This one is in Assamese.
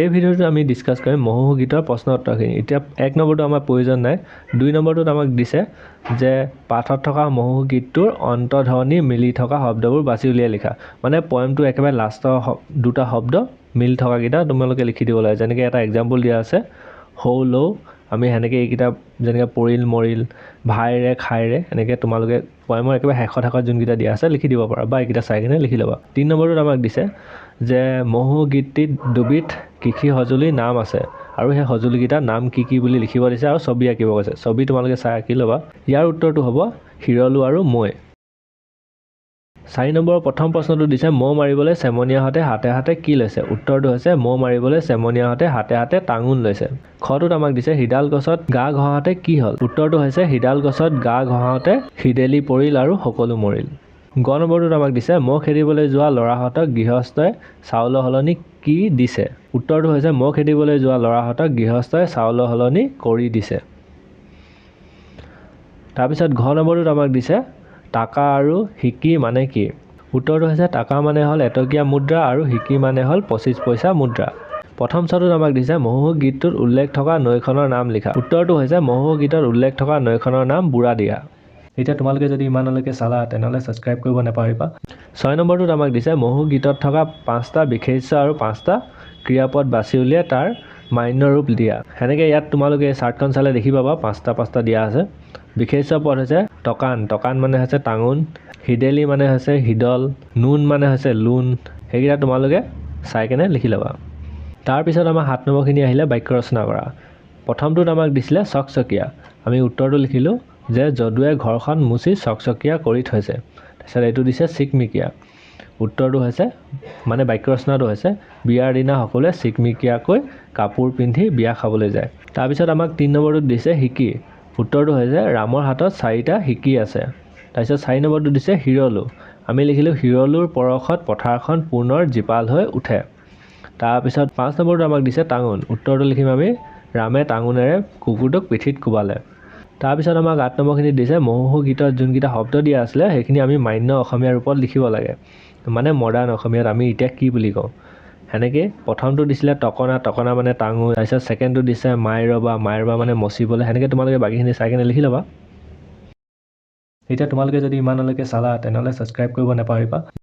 এই ভিডিঅ'টোত আমি ডিছকাছ কৰিম মহোহো গীতৰ প্ৰশ্ন উত্তৰখিনি। এতিয়া এক নম্বৰটো আমাৰ প্ৰয়োজন নাই দুই নম্বৰটোত আমাক দিছে যে পাঠত থকা মহোহো গীতটোৰ অন্তধ্বনি মিলি থকা শব্দবোৰ বাছি উলিয়াই লিখা। মানে পয়েমটো একেবাৰে লাষ্টৰ দুটা শব্দ মিল থকাকেইটা তোমালোকে লিখি দিব লাগে। যেনেকৈ এটা এক্সাম্পল দিয়া আছে সৌ লৌ আমি সেনেকৈ এইকেইটা যেনেকৈ পৰিল মৰিল ভাইৰে খাইৰে এনেকৈ তোমালোকে পয়েমৰ একেবাৰে শেষত শেষত যোনকেইটা দিয়া আছে লিখি দিব পাৰা বা এইকেইটা চাই কিনে লিখি ল'বা। তিনি নম্বৰটোত আমাক দিছে যে মহো গীতটিত দুবিধ কৃষি সঁজুলিৰ নাম আছে আৰু সেই সঁজুলিকেইটাৰ নাম কি কি বুলি লিখিব দিছে আৰু ছবি আঁকিব কৈছে ছবি তোমালোকে চাই আঁকি ল'বা। ইয়াৰ উত্তৰটো হ'ব হিৰলো আৰু মই চাৰি নম্বৰৰ প্ৰথম প্ৰশ্নটো দিছে মৌ মাৰিবলৈ চেমনীয়াহঁতে হাতে হাতে কি লৈছে? উত্তৰটো হৈছে মৌ মাৰিবলৈ চেমনীয়াহঁতে হাতে হাতে টাঙোন লৈছে। খটোত আমাক দিছে সিডাল গছত গা ঘঁহাওঁতে কি হ'ল? উত্তৰটো হৈছে সিডাল গছত গা ঘঁহাওঁতে সিডেলি পৰিল আৰু সকলো মৰিল। গ নম্বৰটোত আমাক দিছে মৌ খেদিবলৈ যোৱা ল'ৰাহঁতক গৃহস্থই চাউলৰ সলনি কি দিছে? উত্তৰটো হৈছে মৌ খেদিবলৈ যোৱা ল'ৰাহঁতক গৃহস্থই চাউলৰ সলনি কৰি দিছে। তাৰপিছত ঘ নম্বৰটোত আমাক দিছে টাকা আৰু সিকি মানে কি? উত্তৰটো হৈছে টাকা মানে হ'ল এটকীয়া মুদ্ৰা আৰু সিকি মানে হ'ল পঁচিছ পইচা মুদ্ৰা। প্ৰথম চটোত আমাক দিছে মহোহো গীতটোত উল্লেখ থকা নৈখনৰ নাম লিখা। উত্তৰটো হৈছে মহোহো গীতত উল্লেখ থকা নৈখনৰ নাম বুঢ়াদিয়া এতিয়া তোমালোকে যদি ইমানলৈকে চালা তেনেহ'লে ছাবস্ক্ৰাইব কৰিব নাপাহৰিবা। ছয় নম্বৰটোত আমাক দিছে মহো গীতত থকা পাঁচটা বিশেষ্য আৰু পাঁচটা ক্ৰিয়াপদ বাছি উলিয়াই তাৰ মান্য ৰূপ দিয়া। সেনেকৈ ইয়াত তোমালোকে চাৰ্টখন চালে দেখি পাবা পাঁচটা পাঁচটা দিয়া আছে। বিশেষ্য পদ হৈছে টকান টকান মানে হৈছে টাঙোন হিদেলি মানে হৈছে হিদল নুন মানে হৈছে লোন সেইকেইটা তোমালোকে চাই কেনে লিখি ল'বা। তাৰপিছত আমাৰ সাত নম্বৰখিনি আহিলে বাক্য ৰচনা কৰা। প্ৰথমটোত আমাক দিছিলে চকচকীয়া। আমি উত্তৰটো লিখিলোঁ যে যদুৱে ঘৰখন মুচি চকচকীয়া কৰি থৈছে। তাৰপিছত এইটো দিছে চিকমিকিয়া। উত্তৰটো হৈছে মানে বাক্য ৰচনাটো হৈছে বিয়াৰ দিনা সকলোৱে চিকমিকিয়াকৈ কাপোৰ পিন্ধি বিয়া খাবলৈ যায়। তাৰপিছত আমাক তিনি নম্বৰটোত দিছে সিকি উত্তৰটো হৈছে ৰামৰ হাতত চাৰিটা সিকি আছে। তাৰপিছত চাৰি নম্বৰটো দিছে হিৰলো। আমি লিখিলোঁ হিৰলোৰ পৰশত পথাৰখন পুনৰ জীপাল হৈ উঠে। তাৰপিছত পাঁচ নম্বৰটো আমাক দিছে টাঙোন। উত্তৰটো লিখিম আমি ৰামে টাঙোনেৰে কুকুৰটোক পিঠিত কোবালে। তাৰপিছত আমাক আঠ নম্বৰখিনি দিছে মহোহো গীতত যোনকেইটা শব্দ দিয়া আছিলে সেইখিনি আমি মান্য অসমীয়া ৰূপত লিখিব লাগে। মানে মডাৰ্ণ অসমীয়াত আমি এতিয়া কি বুলি কওঁ? সেনেকৈ প্ৰথমটো দিছিলে টকনা টকনা মানে টাঙোন তাৰপিছত ছেকেণ্ডটো দিছে মাইৰবা মাইৰবা মানে মচিবলৈ সেনেকৈ তোমালোকে বাকীখিনি চাই কিনে লিখি ল'বা। এতিয়া তোমালোকে যদি ইমানলৈকে চালা তেনেহ'লে ছাবস্ক্ৰাইব কৰিব নাপাহৰিবা।